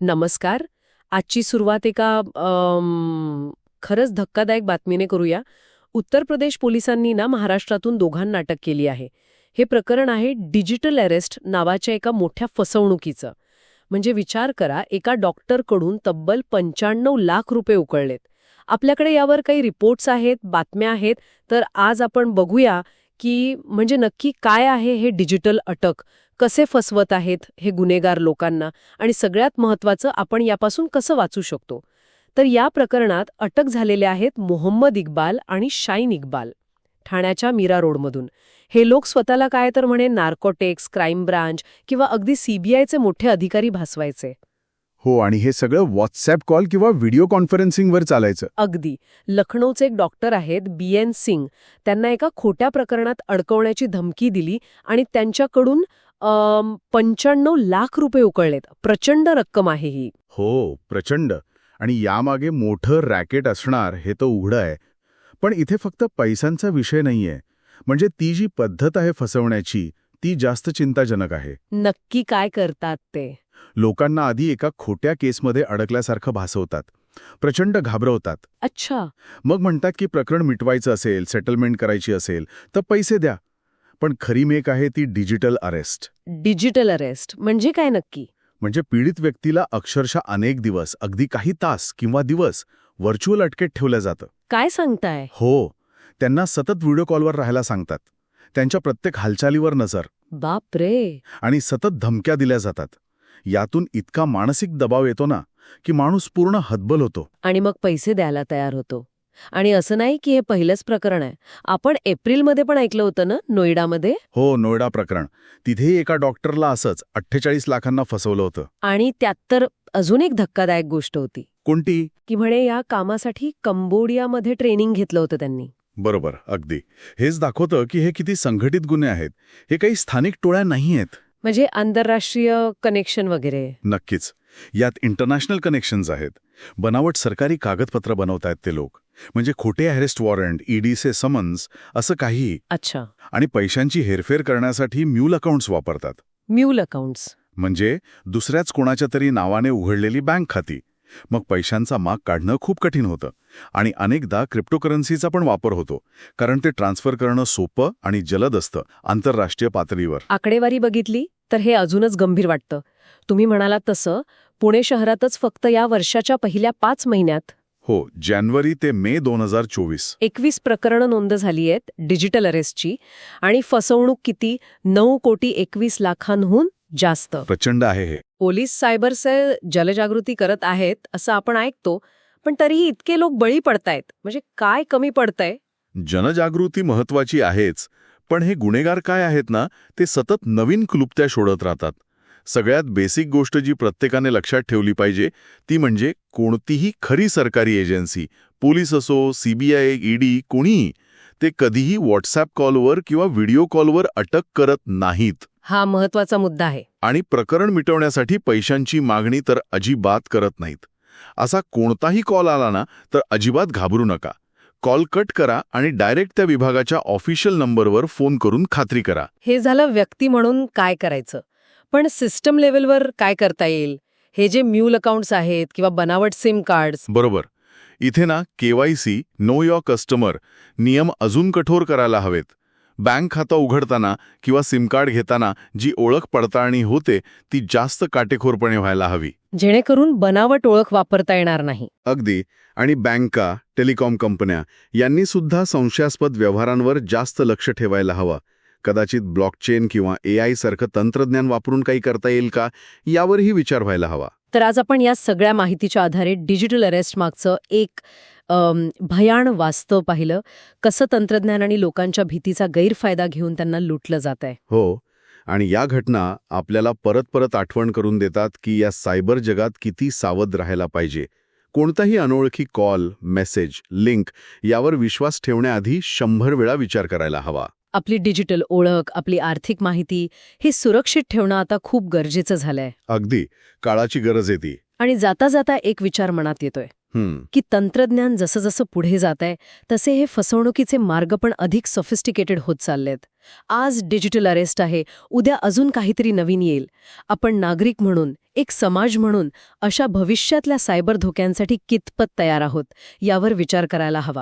नमस्कार. आजची सुरुवात एका खरंच धक्कादायक बातमीने करूया. उत्तर प्रदेश पोलिसांनी ना महाराष्ट्रातून दोघांना अटक केली आहे. हे प्रकरण आहे डिजिटल अरेस्ट नावाच्या एका मोठ्या फसवणुकीचं. म्हणजे विचार करा एका डॉक्टरकडून तब्बल पंच्याण्णव लाख रुपये उकळलेत. आपल्याकडे यावर काही रिपोर्ट्स आहेत बातम्या आहेत तर आज आपण बघूया की म्हणजे नक्की काय आहे हे डिजिटल अटक. कसे फसवत आहेत हे गुन्हेगार लोकांना आणि सगळ्यात महत्त्वाचं आपण यापासून कसं वाचू शकतो? तर या प्रकरणात अटक झालेले आहेत मोहम्मद इक्बाल आणि शाईन इक्बाल. ठाण्याच्या मीरा रोडमधून. हे लोक स्वतःला काय तर म्हणे नार्कोटेक्स क्राईम ब्रांच किंवा अगदी सीबीआयचे मोठे अधिकारी भासवायचे. हो आणि हे सगळं व्हॉट्सॲप कॉल किंवा व्हिडिओ कॉन्फरन्सिंगवर चालायचं. अगदी. लखनौचे एक डॉक्टर आहेत बी एन सिंग. त्यांना एका खोट्या प्रकरणात अडकवण्याची धमकी दिली आणि त्यांच्याकडून पंच्याण्णव लाख रुपये उकळलेत. प्रचंड रक्कम आहे ही. हो प्रचंड. आणि यामागे मोठं रॅकेट असणार हे तर उघडं आहे. पण इथे फक्त पैशांचा विषय नाहीये. म्हणजे ती जी पद्धत आहे फसवण्याची ती जास्त चिंताजनक आहे. नक्की काय करतात ते? लोकांना आधी एका खोट्या केसमध्ये अडकल्यासारखं भासवतात. प्रचंड घाबरवतात. अच्छा. मग म्हणतात की प्रकरण मिटवायचं असेल सेटलमेंट करायची असेल तर पैसे द्या. पण खरी मेक आहे ती डिजिटल अरेस्ट. Digital arrest. म्हणजे काय नक्की? म्हणजे पीडित व्यक्तीला अक्षरशः अनेक दिवस अगदी काही तास किंवा दिवस व्हर्च्युअल अटकेत ठेवलं जातं. काय सांगताय? हो. त्यांना सतत व्हिडिओ कॉलवर राहायला सांगतात. त्यांच्या प्रत्येक हालचालीवर नजर. बाप रे आणि सतत धमक्या दिल्या जातात. यातून इतका मानसिक दबाव येतो ना की माणूस पूर्ण हतबल होतो. आणि मग पैसे द्यायला तयार होतो. आणि असं नाही की हे पहिलंच प्रकरण आहे. आपण एप्रिलमध्ये पण ऐकलं होतं ना नोएडामध्ये? हो नोएडा प्रकरण. तिथेही एका डॉक्टरला असंच अठ्ठेचाळीस लाखांना फसवलं होतं. आणि त्यात तर अजून एक धक्कादायक गोष्ट होती. कोणती? की म्हणे या कामासाठी कंबोडियामध्ये ट्रेनिंग घेतलं होतं त्यांनी. बरोबर अगदी. हेच दाखवतं की हे किती संघटित गुन्हे आहेत. हे काही स्थानिक टोळ्या नाही आहेत म्हणजे आंतरराष्ट्रीय कनेक्शन वगैरे. नक्कीच. यात इंटरनॅशनल कनेक्शन्स आहेत. बनावट सरकारी कागदपत्र बनवतायत ते लोक. म्हणजे खोटे अरेस्ट वॉरंट ईडीचे समन्स असं काही अच्छा. आणि पैशांची हेरफेर करण्यासाठी म्यूल अकाउंट्स वापरतात. म्यूल अकाउंट्स म्हणजे दुसऱ्याच कोणाच्या तरी नावाने उघडलेली बँक खाती. मग पैशांचा माग काढणं खूप कठीण होतं आणि अनेकदा क्रिप्टोकरन्सीचा पण वापर होतो कारण ते ट्रान्सफर करणं सोपं आणि जलद असतं आंतरराष्ट्रीय पातळीवर. आकडेवारी बघितली तर हे अजूनच गंभीर वाटतं. तुम्ही म्हणालात तसं पुणे शहरातच फक्त या वर्षाच्या पहिल्या पाच महिन्यात हो जानेवारी ते मे दोन हजार चोवीस. एकवीस प्रकरणं नोंद झाली आहेत डिजिटल अरेस्टची आणि फसवणूक किती? नऊ कोटी एकवीस लाखांहून जास्त. प्रचंड आहे हे. पोलीस सायबर सेल जलजागृती करत आहेत असं आपण ऐकतो पण तरीही इतके लोक बळी पडतायत. म्हणजे काय कमी पडतंय? जनजागृती महत्वाची आहेच पण हे गुन्हेगार काय आहेत ना ते सतत नवीन क्लुप्त्या शोधत राहतात. सगळ्यात बेसिक गोष्ट जी प्रत्येकाने लक्षात ठेवली पाहिजे ती म्हणजे कोणतीही खरी सरकारी एजन्सी पोलीस असो सीबीआय ईडी कोणीही ते कधीही व्हॉट्सॲप कॉलवर किंवा व्हिडिओ कॉलवर अटक करत नाहीत. हा महत्त्वाचा मुद्दा आहे. आणि प्रकरण मिटवण्यासाठी पैशांची मागणी तर अजिबात करत नाहीत. असा कोणताही कॉल आला ना तर अजिबात घाबरू नका. कॉल कट करा आणि डायरेक्ट त्या विभागाच्या ऑफिशियल नंबरवर फोन करून खात्री करा. हे झालं व्यक्ती म्हणून काय करायचं? पण सिस्टम लेवलवर काय करता येईल? हे जे म्यूल अकाउंट्स आहेत किंवा बनावट सिम कार्ड्स. बरोबर. इथे ना केवायसी नो युअर कस्टमर नियम अजून कठोर करायला हवेत. बँक खातं उघडताना किंवा सिम कार्ड घेताना जी ओळख पडताळणी होते ती जास्त काटेकोरपणे व्हायला हवी. जेणेकरून बनावट ओळख वापरता येणार नाही. अगदी. आणि बँका टेलिकॉम कंपन्या यांनी सुद्धा संशयास्पद व्यवहारांवर जास्त लक्ष ठेवायला हवं. कदाचित ब्लॉकचेन किंवा ए आय सारखं तंत्रज्ञान वापरून काही करता येईल का यावरही विचार व्हायला हवा. तर आज आपण या सगळ्या माहितीच्या आधारे डिजिटल अरेस्ट मागचं एक भयाण वास्तव पाहिलं कसं तंत्रज्ञान आणि लोकांच्या भीतीचा गैरफायदा घेऊन त्यांना लुटलं जात आहे हो आणि या घटना आपल्याला परत परत आठवण करून देतात की या सायबर जगात किती सावध राहायला पाहिजे. कोणताही अनोळखी कॉल मेसेज लिंक यावर विश्वास ठेवण्याआधी शंभर वेळा विचार करायला हवा. आपली डिजिटल ओळख आपली आर्थिक माहिती ही सुरक्षित ठेवणं आता खूप गरजेचं झालंय. अगदी काळाची गरज आहे ती. आणि जाता जाता एक विचार मनात येतोय. की तंत्रज्ञान जसं जसं पुढे जात आहे तसे हे फसवणुकीचे मार्ग पण अधिक सॉफिस्टिकेटेड होत चाललेत. आज डिजिटल अरेस्ट आहे उद्या अजून काहीतरी नवीन येईल. आपण नागरिक म्हणून एक समाज म्हणून अशा भविष्यातल्या सायबर धोक्यांसाठी कितपत तयार आहोत यावर विचार करायला हवा.